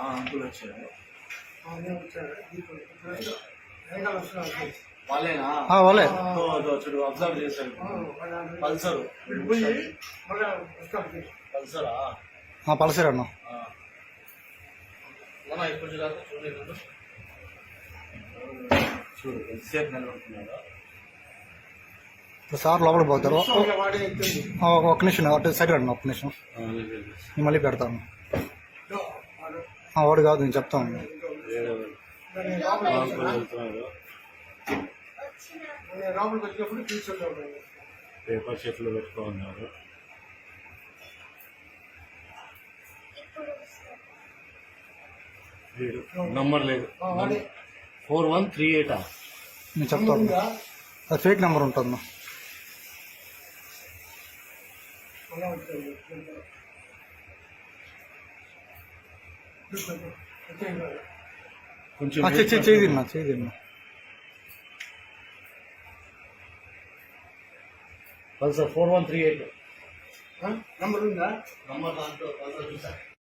Uncle వచ్చారు. వాళ్ళేనా? వాళ్ళే. చూడు అబ్జర్వ్ చేశాను పల్సర్. పల్సరా. పలసరి? అన్న. ఇప్పుడు చూడాలి చూడలేదు చూడు ఎంతసేపు నిలబడుతున్నాడు. ఇప్పుడు సార్ లోపలికి పోతారు. ఒక- నిమిషం అటు సైడ్ రండి ఒక్క నిమిషం. మళ్ళీ పెడతాను. వాడు కాదు నేను చెప్తాను పేపర్ షీట్లు పెట్టుకున్నారు నంబర్ లేదు. ఫోర్ వన్ త్రీ ఎయిట్ నేను చెప్తాను అది ఫేక్ నెంబర్ ఉంటుంది కొంచెం ఆ, చెయ్యి చెయ్యి తిన్నా చెయ్యి తిన్నా Pulsar four one three eight number ఉందా నంబర్ దాంట్లో పల్సర్ చూసా